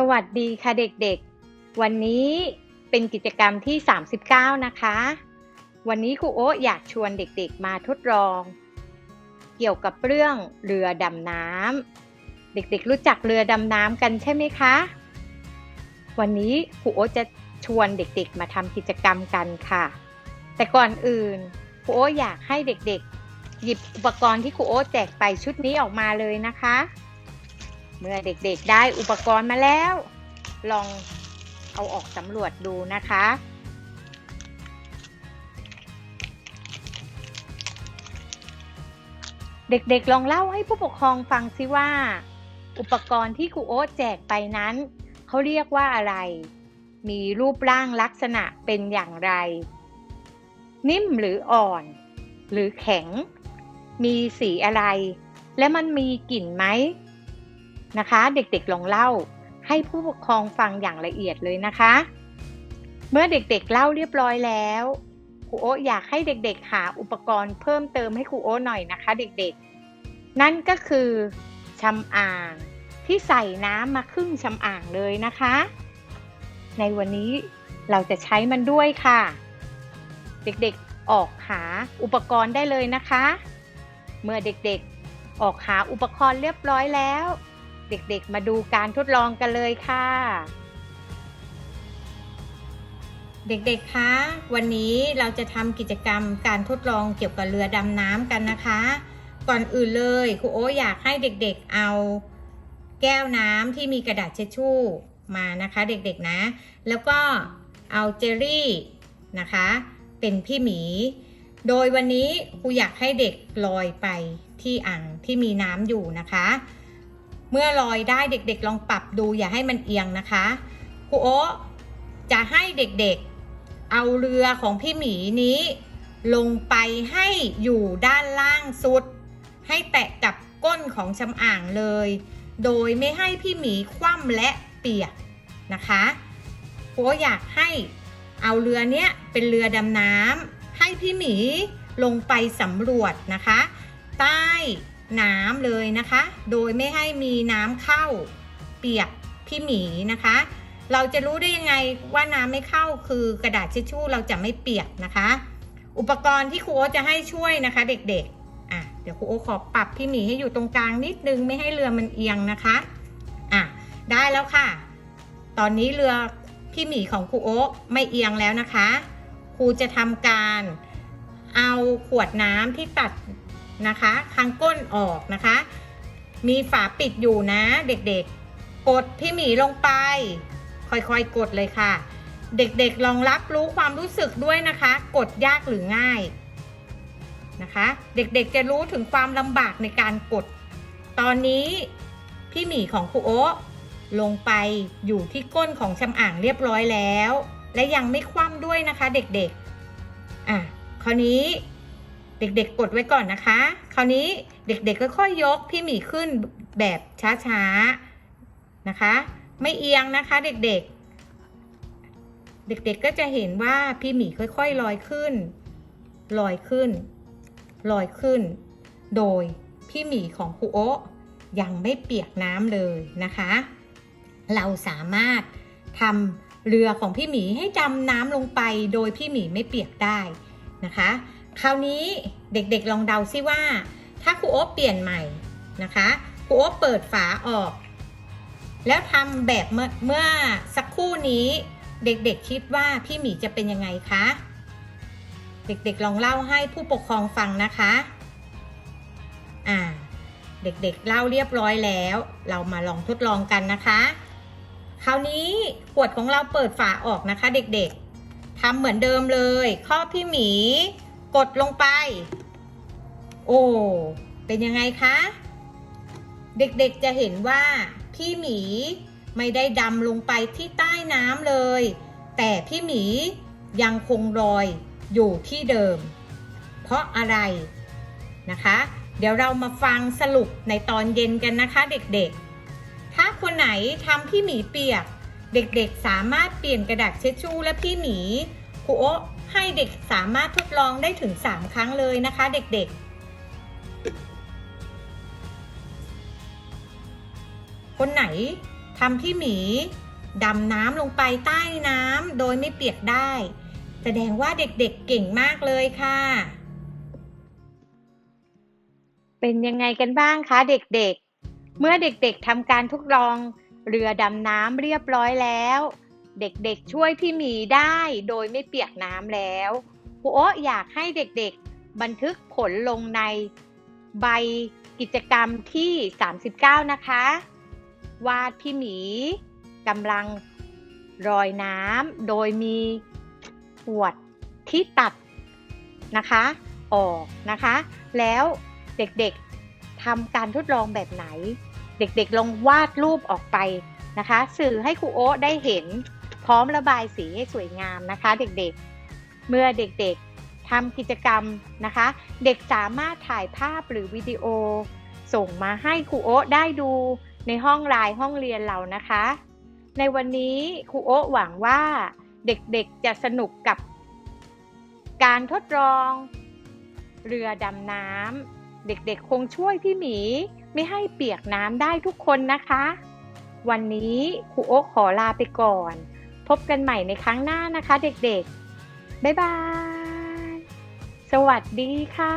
สวัสดีค่ะเด็กๆ วันนี้เป็นกิจกรรมที่ 39 นะคะ วันนี้ครูโอ๊อยากชวนเด็กๆมาทดลอง เกี่ยวกับเรื่องเรือดำน้ำเด็กๆรู้จักเรือดำน้ำกันใช่ไหมคะ วันนี้ครูโอ๊จะชวนเด็กๆมาทำกิจกรรมกันค่ะ แต่ก่อนอื่นครูโอ๊อยากให้เด็กๆ หยิบอุปกรณ์ที่ครูโอ๊แจกไปชุดนี้ออกมาเลยนะคะ เมื่อเด็กๆได้อุปกรณ์มาแล้ว ลองเอาออกสำรวจดูนะคะ เด็กๆลองเล่าให้ผู้ปกครองฟังซิว่า อุปกรณ์ที่ครูโอ๊ตแจกไปนั้น เขาเรียกว่าอะไร มีรูปร่างลักษณะเป็นอย่างไร นิ่มหรืออ่อน หรือแข็ง มีสีอะไร และมันมีกลิ่นไหม นะคะ เด็กๆลองเล่าให้ผู้ปกครองฟังอย่างละเอียดเลยนะคะ เมื่อเด็กๆเล่าเรียบร้อยแล้วครูโออยากให้เด็กๆหาอุปกรณ์เพิ่มเติมให้ครูโอหน่อยนะคะ เด็กๆ นั่นก็คือชำอ่างที่ใส่น้ำมาครึ่งชำอ่างเลยนะคะ ในวันนี้เราจะใช้มันด้วยค่ะ เด็กๆออกหาอุปกรณ์ได้เลยนะคะ เมื่อเด็กๆออกหาอุปกรณ์เรียบร้อยแล้ว เด็กๆ มาดูการทดลองกันเลยค่ะ เด็กๆ คะ วันนี้เราจะทำกิจกรรมการทดลองเกี่ยวกับเรือดำน้ำกันนะคะ ก่อนอื่นเลยครูโออยากให้เด็กๆ เอาแก้วน้ำที่มีกระดาษเช็ดชู่มานะคะเด็กๆ นะ แล้วก็เอาเจลลี่นะคะ เป็นพี่หมี โดยวันนี้ครูอยากให้เด็กลอยไปที่อ่างที่มีน้ำอยู่นะคะ เมื่อลอยได้เด็กๆ ลองปรับดูอย่าให้มันเอียงนะคะครูโอจะให้เด็กๆ เอาเรือของพี่หมีนี้ ลงไปให้อยู่ด้านล่างสุด ให้แตะกับก้นของชำอ่างเลย โดยไม่ให้พี่หมีคว่ำและเปียกนะคะครูโออยากให้เอาเรือเนี้ยเป็นเรือดำน้ำให้พี่หมีลงไปสำรวจนะคะ ใต้ น้ำเลยนะคะ โดยไม่ให้มีน้ำเข้าเปียกพี่หมีนะคะ เราจะรู้ได้ยังไงว่าน้ำไม่เข้าคือกระดาษทิชชู่เราจะไม่เปียกนะคะ อุปกรณ์ที่ครูโอจะให้ช่วยนะคะ เด็กๆอะเดี๋ยวครูโอขอปรับพี่หมีให้อยู่ตรงกลางนิดนึงไม่ให้เรือมันเอียงนะคะอะได้แล้วค่ะ ตอนนี้เรือพี่หมีของครูโอไม่เอียงแล้วนะคะครูจะทำการเอาขวดน้ำที่ตัด นะคะคางก้นออกนะคะ มีฝาปิดอยู่นะเด็กๆ กดพี่หมีลงไป ค่อยๆกดเลยค่ะ เด็กๆลองรับรู้ความรู้สึกด้วยนะคะ กดยากหรือง่ายนะคะ เด็กๆจะรู้ถึงความลำบากในการกด ตอนนี้พี่หมีของครูโอะลงไปอยู่ที่ก้นของชำอ่างเรียบร้อยแล้ว และยังไม่คว่ำด้วยนะคะเด็กๆ อะ คราวนี้ เด็กๆกดไว้ก่อนนะคะ คราวนี้เด็กๆค่อยๆยกพี่หมีขึ้นแบบช้าๆนะคะ ไม่เอียงนะคะ เด็กๆ เด็กๆก็จะเห็นว่าพี่หมีค่อยๆลอยขึ้น ลอยขึ้น ลอยขึ้น โดยพี่หมีของครูโอะยังไม่เปียกน้ำเลยนะคะ เราสามารถทำเรือของพี่หมีให้ดำน้ำลงไป โดยพี่หมีไม่เปียกได้นะคะ คราวนี้เด็กๆลองเดาซิว่า ถ้าครูโอ๊ตเปลี่ยนใหม่นะคะครูโอ๊ตเปิดฝาออก แล้วทำแบบเมื่อสักครู่นี้ เด็กๆคิดว่าพี่หมีจะเป็นยังไงคะ เด็กๆลองเล่าให้ผู้ปกครองฟังนะคะอ่าเด็กๆเล่าเรียบร้อยแล้ว เรามาลองทดลองกันนะคะ คราวนี้ขวดของเราเปิดฝาออกนะคะ เด็กๆทำเหมือนเดิมเลยครอพี่หมี กดลงไป โอ้ เป็นยังไงคะ เด็กๆจะเห็นว่าพี่หมีไม่ได้ดำลงไปที่ใต้น้ำเลย แต่พี่หมียังคงลอยอยู่ที่เดิม เพราะอะไรนะคะ เดี๋ยวเรามาฟังสรุปในตอนเย็นกันนะคะ เด็กๆ ถ้าคนไหนทำพี่หมีเปียก เด็กๆสามารถเปลี่ยนกระดาษเช็ดชู่และพี่หมีครูโอ ให้เด็กสามารถทดลองได้ถึง 3 ครั้งเลยนะคะ เด็กๆ คนไหนทำพี่หมีดำน้ำลงไปใต้น้ำโดยไม่เปียกได้ แสดงว่าเด็กๆเก่งมากเลยค่ะ เป็นยังไงกันบ้างคะเด็กๆ เมื่อเด็กๆทำการทดลองเรือดำน้ำเรียบร้อยแล้ว เด็กๆช่วยพี่หมีได้โดยไม่เปียกน้ำแล้วครูโอะอยากให้เด็กๆบันทึกผลลงในใบกิจกรรมที่ 39 นะคะ วาดพี่หมีกำลังรอยน้ำโดยมีขวดที่ตัดนะคะ ออกนะคะ แล้วเด็กๆทำการทดลองแบบไหน เด็กๆลองวาดรูปออกไปนะคะ สื่อให้ครูโอ๊ได้เห็น พร้อมระบายสีให้สวยงามนะคะ เด็กๆ เมื่อเด็กๆทำกิจกรรมนะคะ เด็กสามารถถ่ายภาพหรือวิดีโอ ส่งมาให้ครูโอ๊ได้ดูในห้องไลน์ห้องเรียนเรานะคะ ในวันนี้ครูโอ๊หวังว่าเด็กๆจะสนุกกับการทดลอง เรือดำน้ำเด็กๆ คงช่วยพี่หมีไม่ให้เปียกน้ำได้ทุกคนนะคะ วันนี้ครูโอ๊ขอลาไปก่อน พบกันใหม่ในครั้งหน้านะคะเด็กๆ บ๊ายบาย สวัสดีค่ะ